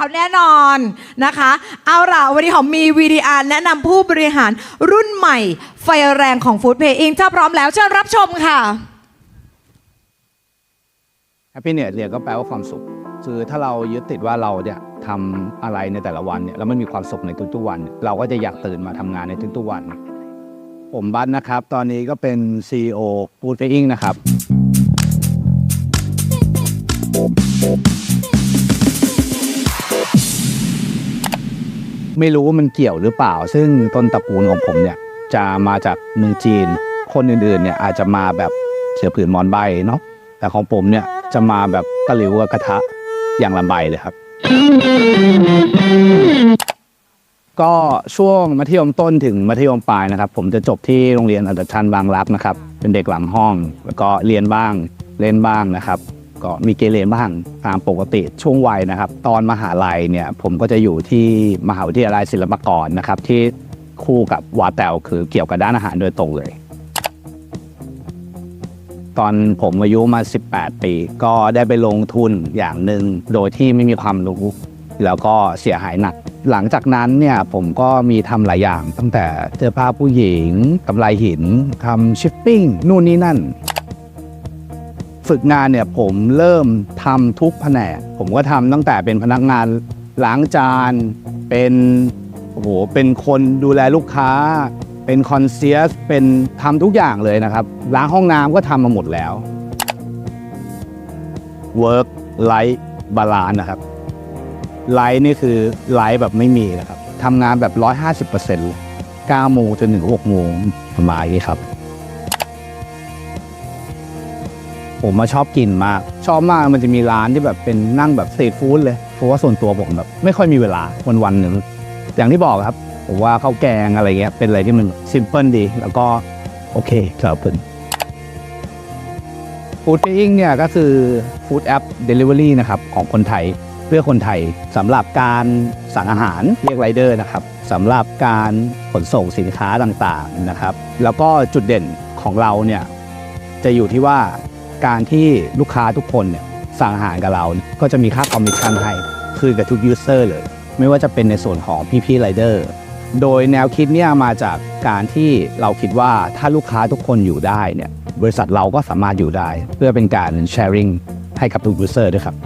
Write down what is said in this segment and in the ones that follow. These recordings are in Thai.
เขาแน่นอนนะคะ เอาล่ะ วันนี้หอมมี VDR แนะนำผู้บริหารรุ่นใหม่ ไฟแรงของ Food Paying ถ้าพร้อมแล้วเชิญรับชมค่ะแฮปปี้เนียเรียก็แปลว่าความสุข คือถ้าเรายึดติดว่าเราเนี่ยทำอะไรในแต่ละวันเนี่ยแล้วมันมีความสุขในทุกๆวัน เราก็จะอยากตื่นมาทำงานในทุกๆวัน ผมบัตนะครับ ตอนนี้ก็เป็น CEO Food Paying นะครับ ไม่รู้ว่ามันเกี่ยวหรือเปล่า ซึ่งต้นตระกูลของผมเนี่ยจะมาจากเมืองจีน คนอื่นๆเนี่ยอาจจะมาแบบเสือผืนมอนใบเนาะแต่ของผมเนี่ยจะมาแบบตะหลิวกับกระทะอย่างลำใบเลยครับ ก็ช่วงมัธยมต้นถึงมัธยมปลายนะครับ ผมจะจบที่โรงเรียนอัตชันบางรักนะครับ เป็นเด็กหลังห้อง แล้วก็เรียนบ้างเล่นบ้างนะครับ ก็มีเกเรบ้างตามปกติช่วงวัยนะครับ ตอนมหาลัยเนี่ยผมก็จะอยู่ที่มหาวิทยาลัยศิลปากรนะครับ ที่คู่กับวาแตวคือเกี่ยวกับด้านอาหารโดยตรงเลย ตอนผมอายุมา 18 ปี ก็ได้ไปลงทุนอย่างหนึ่งโดยที่ไม่มีความรู้แล้วก็เสียหายหนัก หลังจากนั้นเนี่ยผมก็มีทำหลายอย่าง ตั้งแต่เสื้อผ้าผู้หญิงกำไรหินทำชิปปิ้งนู่นนี่นั่น ฝึกงานเนี่ยผมเริ่มทำทุกแผนก ผมก็ทำตั้งแต่เป็นพนักงานล้างจานเป็นโอ้โหเป็นคนดูแลลูกค้า เป็นคอนเซียสเป็นทำทุกอย่างเลยนะครับ ล้างห้องน้ำก็ทำมาหมดแล้ว Work Life Balance นะครับไลฟ์นี่คือไลฟ์แบบไม่มีนะครับทำงานแบบ 150%เลย9โมงจนถึง6โมงประมาณนี้ครับ ผมมาชอบกินมาก ชอบมากมันจะมีร้านที่แบบเป็นนั่งแบบสตรีทฟู้ดเลย เพราะว่าส่วนตัวผมแบบไม่ค่อยมีเวลาวันวันๆหนึ่งอย่างที่บอกครับ ผมว่าข้าวแกงอะไรเงี้ยเป็นอะไรที่มันซิมเพิลดี แล้วก็โอเคครับเพิ่นฟู้ดเพย์เนี่ยก็คือฟู้ดแอปเดลิเวอรี่นะครับของคนไทยเพื่อคนไทยสำหรับการสั่งอาหารเรียกไรเดอร์นะครับสำหรับการขนส่งสินค้าต่างๆนะครับ แล้วก็จุดเด่นของเราเนี่ยจะอยู่ที่ว่า การที่ลูกค้าทุกคนเนี่ยสั่งอาหารกับเรา ก็จะมีค่าคอมมิชชั่นให้คืนกับทุกยูเซอร์เลย ไม่ว่าจะเป็นในส่วนของพี่ๆไรเดอร์โดยแนวคิดเนี่ยมาจากการที่เราคิดว่าถ้าลูกค้าทุกคนอยู่ได้เนี่ยบริษัทเราก็สามารถอยู่ได้ เพื่อเป็นการแชร์ริงให้กับทุกยูเซอร์ด้วยครับ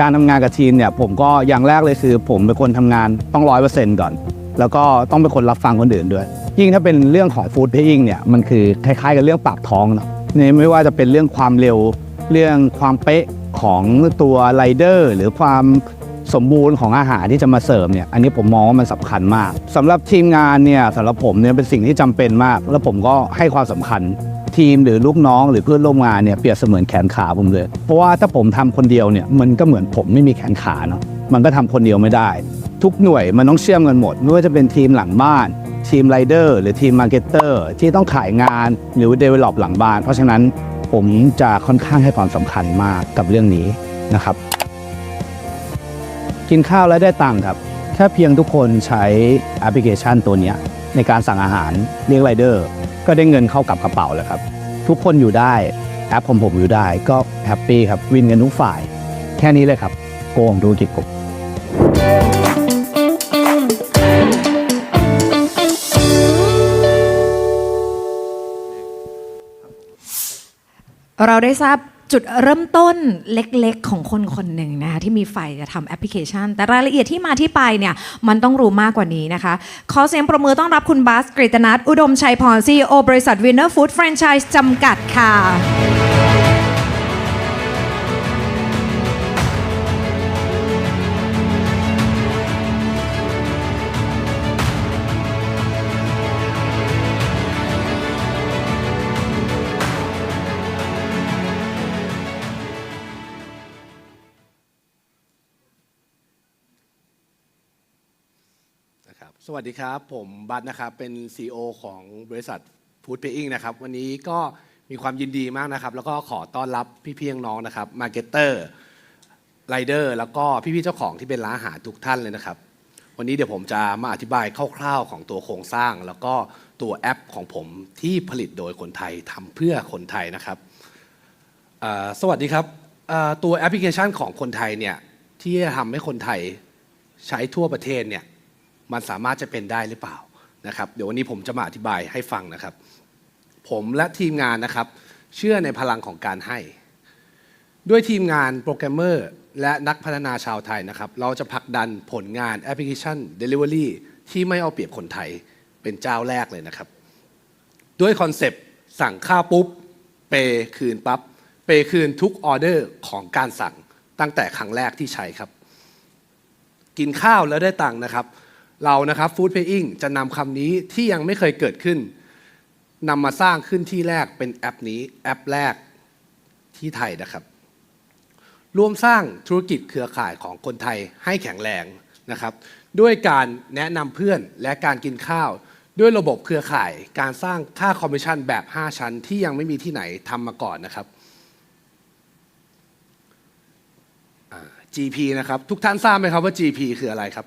การทำงานกับทีมเนี่ยผมก็อย่างแรกเลยคือ ผมเป็นคนทำงานต้องร้อยเปอร์เซ็นต์ก่อน แล้วก็ต้องเป็นคนรับฟังคนอื่นด้วย ยิ่งถ้าเป็นเรื่องของฟู้ดเพยิ่งเนี่ยมันคือคล้ายๆกับเรื่องปากท้องเนาะ นี่ยไม่ว่าจะเป็นเรื่องความเร็วเรื่องความเป๊ะของตัวไรเดอร์หรือความสมบูรณ์ของอาหารที่จะมาเสิร์ฟเนี่ยอันนี้ผมมองว่ามันสำคัญมากสำหรับทีมงานเนี่ยสำหรับผมเนี่ยเป็นสิ่งที่จำเป็นมาก แล้วผมก็ให้ความสำคัญทีมหรือลูกน้องหรือเพื่อนร่วมงานเนี่ยเปรียบเสมือนแขนขาผมเลย เพราะว่าถ้าผมทำคนเดียวเนี่ยมันก็เหมือนผมไม่มีแขนขาเนาะมันก็ทำคนเดียวไม่ได้ ทุกหน่วยมันต้องเชื่อมกันหมดไม่ว่าจะเป็นทีมหลังบ้าน ทีมไรเดอร์หรือทีมมาร์เก็ตเตอร์ที่ต้องขายงานหรือเดเวลลอปหลังบ้าน เพราะฉะนั้นผมจะค่อนข้างให้ความสำคัญมากกับเรื่องนี้นะครับ กินข้าวแล้วได้ตังค์ครับ แค่เพียงทุกคนใช้แอปพลิเคชันตัวนี้ในการสั่งอาหารเรียกไรเดอร์ก็ได้เงินเข้ากับกระเป๋าแล้วครับ ทุกคนอยู่ได้แอปของผมอยู่ได้ก็แฮปปี้ครับ วินกันทุกฝ่าย แค่นี้เลยครับ โกงดูกิจกบ เราได้ทราบจุดเริ่มต้นเล็กๆ ของคนคนหนึ่งนะคะที่มีไฟจะทำแอปพลิเคชัน แต่รายละเอียดที่มาที่ไปเนี่ยมันต้องรู้มากกว่านี้นะคะ ขอเสียงประมือต้อนรับคุณบาสกริตนัทอุดมชัยพรซีโอบริษัทวินเนอร์ฟู้ดแฟรนไชส์จำกัดค่ะ สวัสดีครับ ผมบัตนะครับ เป็น CEO ของบริษัท Food Paying นะครับ วันนี้ก็มีความยินดีมากนะครับ แล้วก็ขอต้อนรับพี่ๆน้องๆนะครับมาร์เก็ตเตอร์ไรเดอร์แล้วก็พี่ๆเจ้าของที่เป็นร้านอาหารทุกท่านเลยนะครับ วันนี้เดี๋ยวผมจะมาอธิบายคร่าวๆของตัวโครงสร้าง แล้วก็ตัวแอปของผมที่ผลิตโดยคนไทยทำเพื่อคนไทยนะครับสวัสดีครับตัวแอปพลิเคชันของคนไทยเนี่ยที่จะทำให้คนไทยใช้ทั่วประเทศเนี่ย มันสามารถจะเป็นได้หรือเปล่านะครับ เดี๋ยววันนี้ผมจะมาอธิบายให้ฟังนะครับ ผมและทีมงานนะครับ เชื่อในพลังของการให้ ด้วยทีมงานโปรแกรมเมอร์และนักพัฒนาชาวไทยนะครับ เราจะผลักดันผลงานแอปพลิเคชัน Delivery ที่ไม่เอาเปรียบคนไทยเป็นเจ้าแรกเลยนะครับ ด้วยคอนเซปต์สั่งข้าวปุ๊บ เปย์คืนปั๊บ เปย์คืนทุกออเดอร์ของการสั่งตั้งแต่ครั้งแรกที่ใช้ครับ กินข้าวแล้วได้ตังค์นะครับ เรานะครับ Food Paying จะนำคำนี้ที่ยังไม่เคยเกิดขึ้นนำมาสร้างขึ้นที่แรกเป็นแอปนี้แอปแรกที่ไทยนะครับร่วมสร้างธุรกิจเครือข่ายของคนไทยให้แข็งแรงนะครับ ด้วยการแนะนำเพื่อนและการกินข้าว ด้วยระบบเครือข่ายการสร้างค่าคอมมิชชั่นแบบ 5 ชั้นที่ยังไม่มีที่ไหนทำมาก่อนนะครับ GP นะครับ ทุกท่านทราบไหมครับว่า GP คืออะไรครับ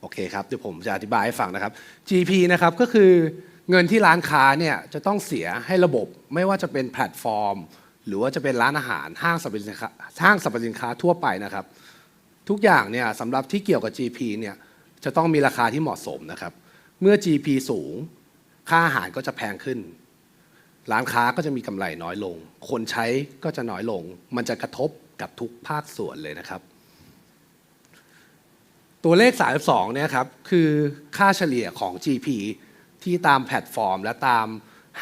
โอเคครับเดี๋ยวผมจะอธิบายให้ฟังนะครับ GP นะครับก็คือเงินที่ร้านค้าเนี่ยจะต้องเสียให้ระบบไม่ว่าจะเป็นแพลตฟอร์ม หรือว่าจะเป็นร้านอาหารห้างสรรพสินค้าห้างสรรพสินค้าทั่วไปนะครับ ทุกอย่างเนี่ยสำหรับที่เกี่ยวกับ GP เนี่ยจะต้องมีราคาที่เหมาะสมนะครับ เมื่อ GP สูง ค่าอาหารก็จะแพงขึ้น ร้านค้าก็จะมีกำไรน้อยลง คนใช้ก็จะน้อยลง มันจะกระทบกับทุกภาคส่วนเลยนะครับ ตัวเลข 32 เนี่ยครับคือค่าเฉลี่ยของ GP ที่ตามแพลตฟอร์ม และตาม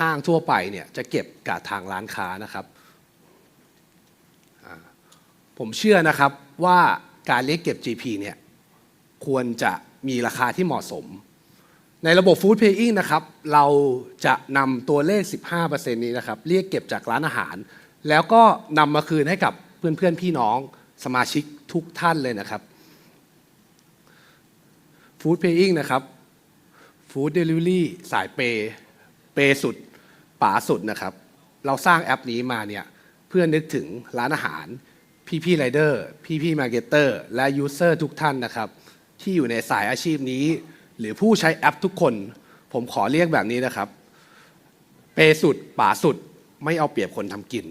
ห้างทั่วไปเนี่ยจะเก็บกับทางร้านค้านะครับ ผมเชื่อนะครับว่าการเรียกเก็บ GP เนี่ยควรจะมีราคาที่เหมาะสม ในระบบ Food Paying นะครับ เราจะนำตัวเลข 15%นี้นะครับ เรียกเก็บจากร้านอาหาร แล้วก็นำมาคืนให้กับเพื่อนๆ พี่น้องสมาชิกทุกท่านเลยนะครับ Food Paying นะครับ Food Delivery สายเปย์เปย์สุดป๋าสุดนะครับ เราสร้างแอปนี้มาเนี่ยเพื่อนึกถึงร้านอาหาร พี่ๆไรเดอร์พี่ๆมาร์เก็ตเตอร์และยูเซอร์ทุกท่านนะครับ ที่อยู่ในสายอาชีพนี้ หรือผู้ใช้แอปทุกคน ผมขอเรียกแบบนี้นะครับ เปย์สุดป๋าสุดไม่เอาเปรียบคนทำกิน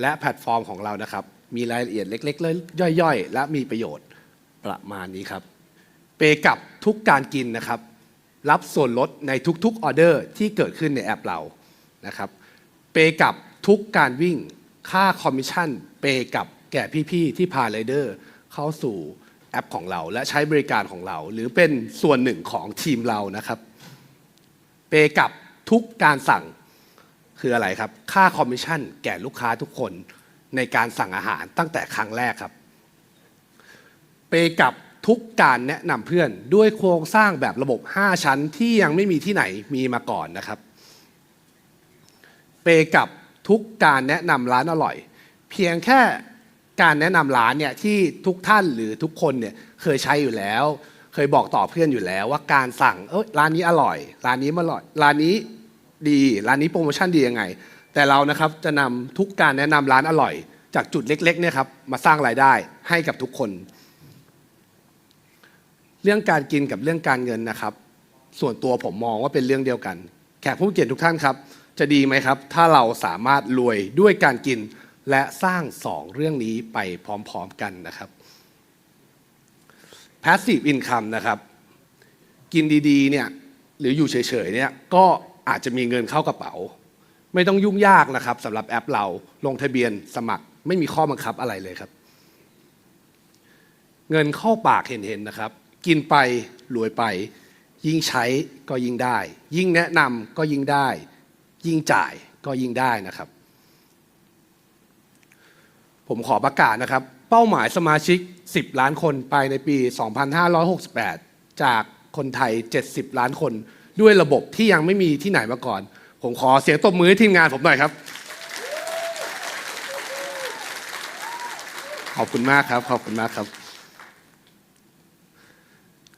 และแพลตฟอร์มของเรานะครับ มีรายละเอียดเล็กๆเลยย่อยๆ และมีประโยชน์ประมาณนี้ครับ เปกับทุกการกินนะครับ รับส่วนลดในทุกๆออเดอร์ที่เกิดขึ้นในแอปเรานะครับเปกับทุกการวิ่งค่าคอมมิชชั่นเปกับแก่พี่ๆที่พาไรเดอร์เข้าสู่แอปของเราและใช้บริการของเรา หรือเป็นส่วนหนึ่งของทีมเรานะครับ เปกับทุกการสั่งคืออะไรครับ ค่าคอมมิชชั่นแก่ลูกค้าทุกคนในการสั่งอาหารตั้งแต่ครั้งแรกครับ เปกับ ทุกการแนะนำเพื่อนด้วยโครงสร้างแบบระบบ 5 ชั้นที่ยังไม่มีที่ไหนมีมาก่อนนะครับ เปกับทุกการแนะนำร้านอร่อย เพียงแค่การแนะนำร้านเนี่ยที่ทุกท่านหรือทุกคนเนี่ยเคยใช้อยู่แล้ว เคยบอกต่อเพื่อนอยู่แล้วว่าการสั่งเออร้านนี้อร่อย ร้านนี้มอร่อย ร้านนี้ดีร้านนี้โปรโมชั่นดียังไง แต่เรานะครับจะนำทุกการแนะนำร้านอร่อย จากจุดเล็กๆเนี่ยครับมาสร้างรายได้ให้กับทุกคน เรื่องการกินกับเรื่องการเงินนะครับ ส่วนตัวผมมองว่าเป็นเรื่องเดียวกัน แขกผู้เกียรติทุกท่านครับ จะดีไหมครับ ถ้าเราสามารถรวยด้วยการกินและสร้างสองเรื่องนี้ไปพร้อมๆกันนะครับ passive income นะครับ กินดีๆเนี่ยหรืออยู่เฉยๆเนี่ยก็อาจจะมีเงินเข้ากระเป๋า ไม่ต้องยุ่งยากนะครับสำหรับแอปเราลงทะเบียนสมัครไม่มีข้อบังคับอะไรเลยครับ เงินเข้าปากเห็นๆนะครับ กินไปรวยไป ยิ่งใช้ก็ยิ่งได้ ยิ่งแนะนำก็ยิ่งได้ ยิ่งจ่ายก็ยิ่งได้นะครับ ผมขอประกาศนะครับ เป้าหมายสมาชิก 10 ล้านคนไปในปี 2568 จากคนไทย 70 ล้านคน ด้วยระบบที่ยังไม่มีที่ไหนมาก่อน ผมขอเสียงตบมือให้ทีมงานผมหน่อยครับขอบคุณมากครับ ขอบคุณมากครับ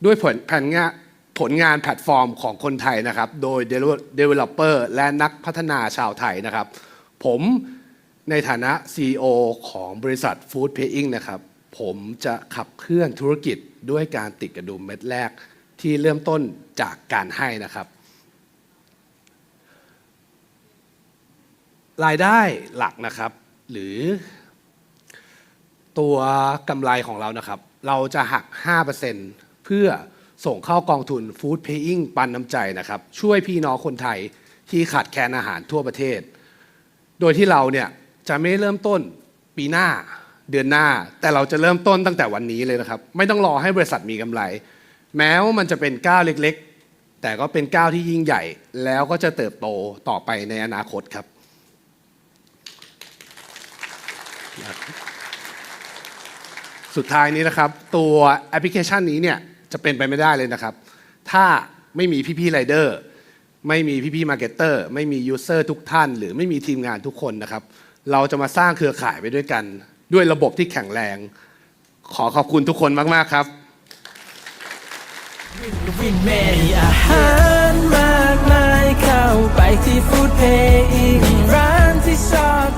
ด้วยผลแผนงานผลงานแพลตฟอร์มของคนไทยนะครับ โดย Developer และนักพัฒนาชาวไทยนะครับ ผมในฐานะ CEO ของบริษัท Food Paying นะครับ ผมจะขับเคลื่อนธุรกิจด้วยการติดกระดุมเม็ดแรกที่เริ่มต้นจากการให้นะครับ รายได้หลักนะครับ หรือ ตัวกำไรของเรานะครับ เราจะหัก5%เพื่อส่งเข้ากองทุน Food Paying ปันน้ำใจนะครับ ช่วยพี่น้องคนไทยที่ขาดแคลนอาหารทั่วประเทศ โดยที่เราเนี่ยจะไม่เริ่มต้นปีหน้าเดือนหน้า แต่เราจะเริ่มต้นตั้งแต่วันนี้เลยนะครับ ไม่ต้องรอให้บริษัทมีกำไร แม้ว่ามันจะเป็นก้าวเล็กๆ แต่ก็เป็นก้าวที่ยิ่งใหญ่ แล้วก็จะเติบโตต่อไปในอนาคตครับ สุดท้ายนี้นะครับ ตัวแอปพลิเคชันนี้เนี่ย จะเป็นไปไม่ได้เลยนะครับ ถ้าไม่มีพี่ๆไรเดอร์ไม่มีพี่ๆมาร์เก็ตเตอร์ไม่มียูเซอร์ทุกท่าน หรือไม่มีทีมงานทุกคนนะครับ เราจะมาสร้างเครือข่ายไปด้วยกัน ด้วยระบบที่แข็งแรง ขอขอบคุณทุกคนมาก ๆ ครับวินแม่มีอาหารมากมายเข้าไปที่ฟู้ดเพย์ร้านที่ชอบ